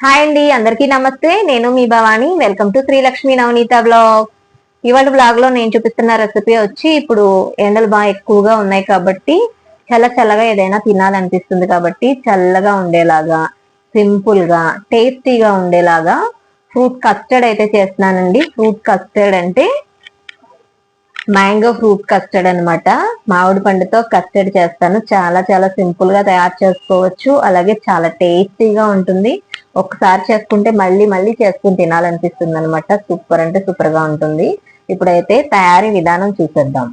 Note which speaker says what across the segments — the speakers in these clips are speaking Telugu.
Speaker 1: హాయ్ అండి అందరికీ నమస్తే. నేను మీ Bhavani. Welcome to Srilakshmi Navaneeta blog ఇవాళ బ్లాగ్లో నేను చూపిస్తున్న రెసిపీ వచ్చి ఇప్పుడు ఎండలు బాగా ఎక్కువగా ఉన్నాయి కాబట్టి చల్ల చల్లగా ఏదైనా తినాలనిపిస్తుంది కాబట్టి చల్లగా ఉండేలాగా సింపుల్గా టేస్టీగా ఉండేలాగా ఫ్రూట్ కస్టర్డ్ అయితే చేస్తున్నానండి. ఫ్రూట్ కస్టర్డ్ అంటే మ్యాంగో ఫ్రూట్ కస్టర్డ్ అనమాట మామిడి పండుతో కస్టర్డ్ చేస్తాను. చాలా చాలా సింపుల్గా తయారు చేసుకోవచ్చు. అలాగే చాలా టేస్టీగా ఉంటుంది. ఒకసారి చేసుకుంటే మళ్ళీ మళ్ళీ చేసుకుని తినాలనిపిస్తుంది అనమాట సూపర్ అంటే సూపర్గా ఉంటుంది. ఇప్పుడైతే తయారీ విధానం చూసేద్దాం.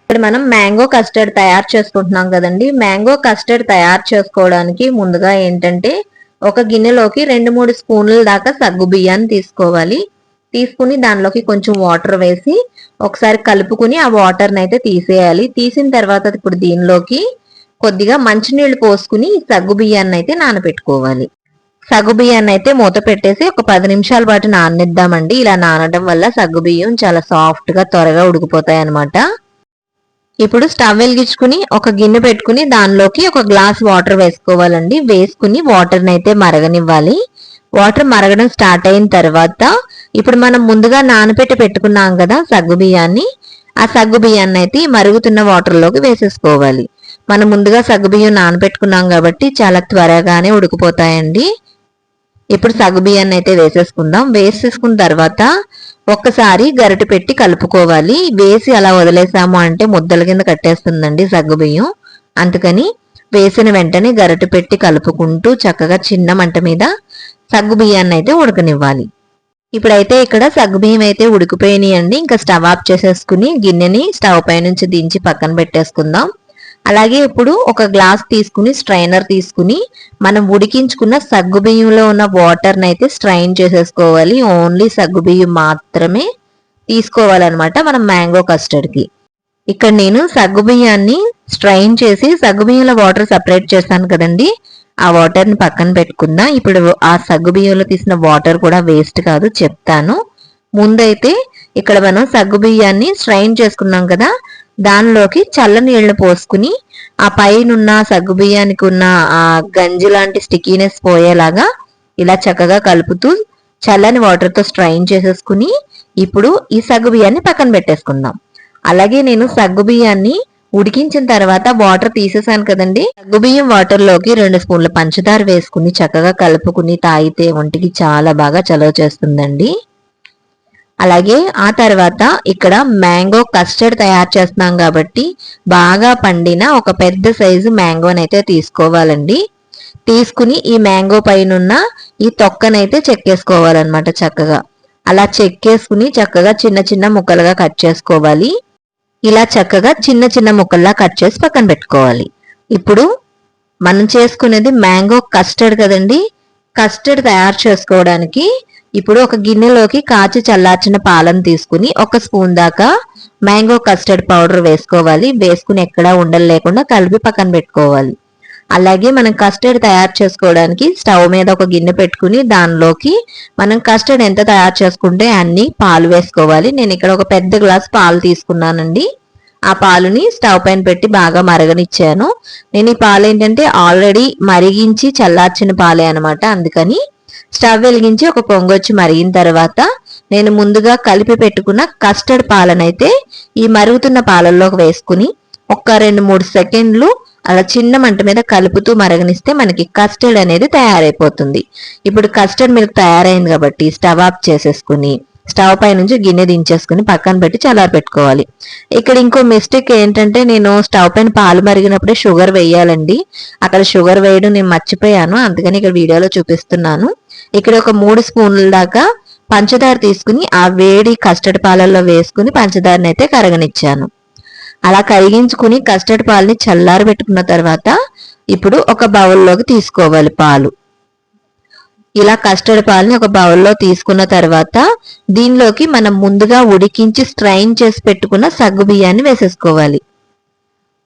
Speaker 1: ఇప్పుడు మనం మ్యాంగో కస్టర్డ్ తయారు చేసుకుంటున్నాం కదండి. మ్యాంగో కస్టర్డ్ తయారు చేసుకోవడానికి ముందుగా ఏంటంటే ఒక గిన్నెలోకి రెండు మూడు స్పూన్ల దాకా సగ్గు బియ్యాన్ని తీసుకోవాలి. తీసుకుని దానిలోకి కొంచెం వాటర్ వేసి ఒకసారి కలుపుకుని ఆ వాటర్ని అయితే తీసేయాలి. తీసిన తర్వాత ఇప్పుడు దీనిలోకి కొద్దిగా మంచినీళ్ళు పోసుకుని సగ్గు బియ్యాన్ని అయితే నానబెట్టుకోవాలి. సగ్గు బియ్యాన్ని అయితే మూత పెట్టేసి ఒక పది నిమిషాల పాటు నాననిద్దామండి. ఇలా నానడం వల్ల సగ్గు బియ్యం చాలా సాఫ్ట్గా త్వరగా ఉడికిపోతాయి అనమాట ఇప్పుడు స్టవ్ వెలిగించుకుని ఒక గిన్నె పెట్టుకుని దానిలోకి ఒక గ్లాస్ వాటర్ వేసుకోవాలండి. వేసుకుని వాటర్ని అయితే మరగనివ్వాలి. వాటర్ మరగడం స్టార్ట్ అయిన తర్వాత ఇప్పుడు మనం ముందుగా నానపెట్టి పెట్టుకున్నాం కదా సగ్గు బియ్యాన్ని. ఆ సగ్గు బియ్యాన్ని అయితే మరుగుతున్న వాటర్లోకి వేసేసుకోవాలి. మనం ముందుగా సగ్గు బియ్యం నానపెట్టుకున్నాం కాబట్టి చాలా త్వరగానే ఉడికిపోతాయండి. ఇప్పుడు సగు బియ్యాన్ని అయితే వేసేసుకుందాం. వేసేసుకున్న తర్వాత ఒక్కసారి గరిటె పెట్టి కలుపుకోవాలి. వేసి అలా వదిలేసాము అంటే ముద్దల కింద కట్టేస్తుందండి సగ్గు బియ్యం. అందుకని వేసిన వెంటనే గరిటె పెట్టి కలుపుకుంటూ చక్కగా చిన్న మంట మీద సగ్గు బియ్యాన్ని అయితే ఉడకనివ్వాలి. ఇప్పుడైతే ఇక్కడ సగ్గు బియ్యం అయితే ఉడికిపోయినాయండి. ఇంకా స్టవ్ ఆఫ్ చేసేసుకుని గిన్నెని స్టవ్ పై నుంచి దించి పక్కన పెట్టేసుకుందాం. అలాగే ఇప్పుడు ఒక గ్లాస్ తీసుకుని స్ట్రైనర్ తీసుకుని మనం ఉడికించుకున్న సగ్గు బియ్యంలో ఉన్న వాటర్ని అయితే స్ట్రైన్ చేసేసుకోవాలి. ఓన్లీ సగ్గు బియ్యం మాత్రమే తీసుకోవాలన్నమాట మనం మ్యాంగో కస్టర్డ్కి ఇక్కడ నేను సగ్గు బియ్యాన్ని స్ట్రైన్ చేసి సగ్గు బియ్యంలో వాటర్ సపరేట్ చేస్తాను కదండి. ఆ వాటర్ని పక్కన పెట్టుకుందాం. ఇప్పుడు ఆ సగ్గు బియ్యంలో తీసిన వాటర్ కూడా వేస్ట్ కాదు చెప్తాను. ముందైతే ఇక్కడ మనం సగ్గు బియ్యాన్ని స్ట్రైన్ చేసుకున్నాం కదా దానిలోకి చల్ల నీళ్ళు పోసుకుని ఆ పైనున్న సగ్గుబియ్యానికి ఉన్న ఆ గంజి లాంటి స్టికీనెస్ పోయేలాగా ఇలా చక్కగా కలుపుతూ చల్లని వాటర్తో స్ట్రైన్ చేసేసుకుని ఇప్పుడు ఈ సగ్గుబియ్యాన్ని పక్కన పెట్టేసుకుందాం. అలాగే నేను సగ్గుబియ్యాన్ని ఉడికించిన తర్వాత వాటర్ తీసేసాను కదండి. సగ్గుబియ్యం వాటర్లోకి రెండు స్పూన్ల పంచదార వేసుకుని చక్కగా కలుపుకుని తాగితే ఒంటికి చాలా బాగా చలవ చేస్తుందండి. అలాగే ఆ తర్వాత ఇక్కడ మ్యాంగో కస్టర్డ్ తయారు చేస్తున్నాం కాబట్టి బాగా పండిన ఒక పెద్ద సైజు మ్యాంగోని అయితే తీసుకోవాలండి. తీసుకుని ఈ మ్యాంగో పైన ఈ తొక్కనైతే చెక్కేసుకోవాలన్నమాట చక్కగా. అలా చెక్కేసుకుని చక్కగా చిన్న చిన్న ముక్కలుగా కట్ చేసుకోవాలి. ఇలా చక్కగా చిన్న చిన్న ముక్కల్లా కట్ చేసి పక్కన పెట్టుకోవాలి. ఇప్పుడు మనం చేసుకునేది మ్యాంగో కస్టర్డ్ కదండి. కస్టర్డ్ తయారు చేసుకోవడానికి ఇప్పుడు ఒక గిన్నెలోకి కాచి చల్లార్చిన పాలను తీసుకుని ఒక స్పూన్ దాకా మ్యాంగో కస్టర్డ్ పౌడర్ వేసుకోవాలి. వేసుకుని ఎక్కడా ఉండలు లేకుండా కలిపి పక్కన పెట్టుకోవాలి. అలాగే మనం కస్టర్డ్ తయారు చేసుకోవడానికి స్టవ్ మీద ఒక గిన్నె పెట్టుకుని దానిలోకి మనం కస్టర్డ్ ఎంత తయారు చేసుకుంటే అన్ని పాలు వేసుకోవాలి. నేను ఇక్కడ ఒక పెద్ద గ్లాస్ పాలు తీసుకున్నానండి. ఆ పాలుని స్టవ్ పైన పెట్టి బాగా మరగనిచ్చాను. నేను ఈ పాలు ఏంటంటే ఆల్రెడీ మరిగించి చల్లార్చిన పాలే అనమాట అందుకని స్టవ్ వెలిగించి ఒక పొంగొచ్చి మరిగిన తర్వాత నేను ముందుగా కలిపి పెట్టుకున్న కస్టర్డ్ పాలనైతే ఈ మరుగుతున్న పాలల్లోకి వేసుకుని ఒక్క రెండు మూడు సెకండ్లు అలా చిన్న మంట మీద కలుపుతూ మరగనిస్తే మనకి కస్టర్డ్ అనేది తయారైపోతుంది. ఇప్పుడు కస్టర్డ్ మిల్క్ తయారైంది కాబట్టి స్టవ్ ఆఫ్ చేసేసుకుని స్టవ్ పై నుంచి గిన్నె దించేసుకుని పక్కన పెట్టి చల్లారి పెట్టుకోవాలి. ఇక్కడ ఇంకో మిస్టేక్ ఏంటంటే నేను స్టవ్ పైన పాలు మరిగినప్పుడే షుగర్ వేయాలండి. అక్కడ షుగర్ వేయడం నేను మర్చిపోయాను. అందుకని ఇక్కడ వీడియోలో చూపిస్తున్నాను. ఇక్కడ ఒక మూడు స్పూన్ల దాకా పంచదార తీసుకుని ఆ వేడి కస్టర్డ్ పాలల్లో వేసుకుని పంచదారని అయితే కరగనిచ్చాను. అలా కరిగించుకుని కస్టర్డ్ పాలని చల్లారి పెట్టుకున్న తర్వాత ఇప్పుడు ఒక బౌల్లోకి తీసుకోవాలి పాలు. ఇలా కస్టర్డ్ పాలని ఒక బౌల్లో తీసుకున్న తర్వాత దీనిలోకి మనం ముందుగా ఉడికించి స్ట్రైన్ చేసి పెట్టుకున్న సగ్గు బియ్యాన్ని వేసేసుకోవాలి.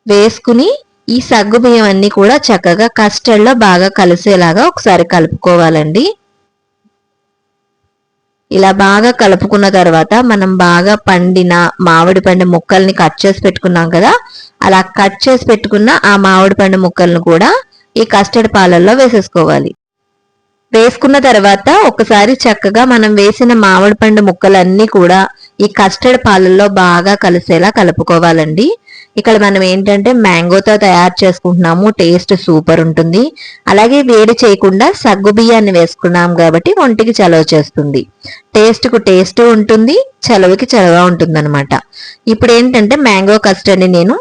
Speaker 1: వేసుకుని ఈ సగ్గు బియ్యం అన్ని కూడా చక్కగా కస్టర్డ్లో బాగా కలిసేలాగా ఒకసారి కలుపుకోవాలండి. ఇలా బాగా కలుపుకున్న తర్వాత మనం బాగా పండిన మామిడి పండు ముక్కల్ని కట్ చేసి పెట్టుకున్నాం కదా అలా కట్ చేసి పెట్టుకున్న ఆ మామిడి పండు ముక్కలను కూడా ఈ కస్టర్డ్ పాలల్లో వేసేసుకోవాలి. వేసుకున్న తర్వాత ఒకసారి చక్కగా మనం వేసిన మామిడి పండు ముక్కలన్నీ కూడా ఈ కస్టర్డ్ పాలల్లో బాగా కలిసేలా కలుపుకోవాలండి. ఇక్కడ మనం ఏంటంటే మ్యాంగోతో తయారు చేసుకుంటున్నాము. టేస్ట్ సూపర్ ఉంటుంది. అలాగే వేడి చేయకుండా సగ్గు బియ్యాన్ని వేసుకున్నాం కాబట్టి ఒంటికి చలవ చేస్తుంది. టేస్ట్కు టేస్ట్ ఉంటుంది చలవకి చలవ ఉంటుంది అనమాట ఇప్పుడు ఏంటంటే మ్యాంగో కస్టర్డ్ని నేను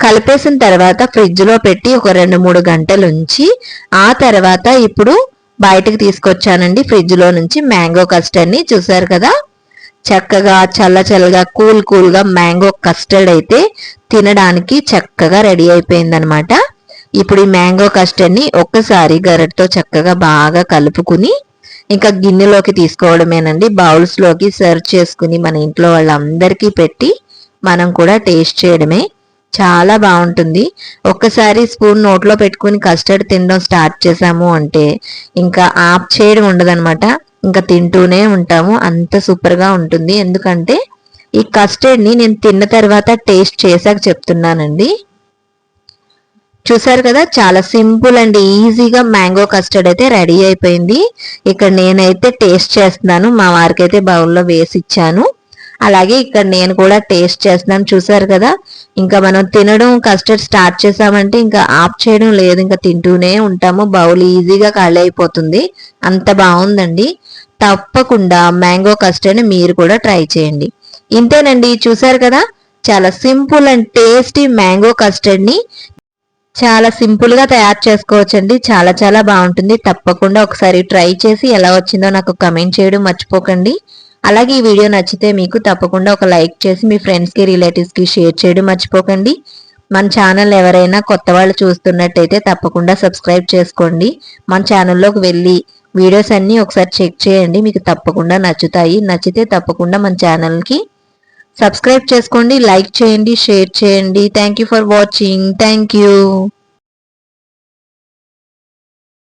Speaker 1: కలిపేసిన తర్వాత ఫ్రిడ్జ్లో పెట్టి ఒక రెండు మూడు గంటలు ఉంచి ఆ తర్వాత ఇప్పుడు బయటకు తీసుకొచ్చానండి ఫ్రిడ్జ్లో నుంచి మ్యాంగో కస్టర్ని చూసారు కదా? చక్కగా చల్లచల్లగా కూల్ కూల్గా మ్యాంగో కస్టర్డ్ అయితే తినడానికి చక్కగా రెడీ అయిపోయిందనమాట ఇప్పుడు ఈ మ్యాంగో కస్టర్డ్ని ఒక్కసారి గరటితో చక్కగా బాగా కలుపుకుని ఇంకా గిన్నెలోకి తీసుకోవడమేనండి. బౌల్స్లోకి సర్వ్ చేసుకుని మన ఇంట్లో వాళ్ళందరికీ పెట్టి మనం కూడా టేస్ట్ చేయడమే. చాలా బాగుంటుంది. ఒక్కసారి స్పూన్ నోట్లో పెట్టుకుని కస్టర్డ్ తినడం స్టార్ట్ చేసాము అంటే ఇంకా ఆప్ చేయడం ఉండదనమాట ఇంకా తింటూనే ఉంటాము. అంత సూపర్గా ఉంటుంది. ఎందుకంటే ఈ కస్టర్డ్ని నేను తిన్న తర్వాత టేస్ట్ చేశాక చెప్తున్నానండి. చూసారు కదా చాలా సింపుల్ అండ్ ఈజీగా మ్యాంగో కస్టర్డ్ అయితే రెడీ అయిపోయింది. ఇక్కడ నేనైతే టేస్ట్ చేస్తున్నాను. మా వారికి అయితే బౌల్లో వేసి ఇచ్చాను. అలాగే ఇక్కడ నేను కూడా టేస్ట్ చేస్తున్నాను. చూసారు కదా ఇంకా మనం తినడం కస్టర్డ్ స్టార్ట్ చేసామంటే ఇంకా ఆఫ్ చేయడం లేదు. ఇంకా తింటూనే ఉంటాము. బౌల్ ఈజీగా ఖాళీ అయిపోతుంది. అంత బాగుందండి. తప్పకుండా మ్యాంగో కస్టర్డ్ని మీరు కూడా ట్రై చేయండి. ఇంతేనండి చూసారు కదా? చాలా సింపుల్ అండ్ టేస్టీ మ్యాంగో కస్టర్డ్ని చాలా సింపుల్గా తయారు చేసుకోవచ్చండి. చాలా చాలా బాగుంటుంది. తప్పకుండా ఒకసారి ట్రై చేసి ఎలా వచ్చిందో నాకు కమెంట్ చేయడం మర్చిపోకండి. అలాగే ఈ వీడియో నచ్చితే మీకు తప్పకుండా ఒక లైక్ చేసి మీ ఫ్రెండ్స్కి రిలేటివ్స్కి షేర్ చేయడం మర్చిపోకండి. మన ఛానల్ ఎవరైనా కొత్త వాళ్ళు చూస్తున్నట్టయితే తప్పకుండా సబ్స్క్రైబ్ చేసుకోండి. మన ఛానల్లోకి వెళ్ళి వీడియోస్ అన్నీ ఒకసారి చెక్ చేయండి. మీకు తప్పకుండా నచ్చుతాయి. నచ్చితే తప్పకుండా మన ఛానల్కి సబ్స్క్రైబ్ చేసుకోండి. లైక్ చేయండి షేర్ చేయండి. Thank for watching thank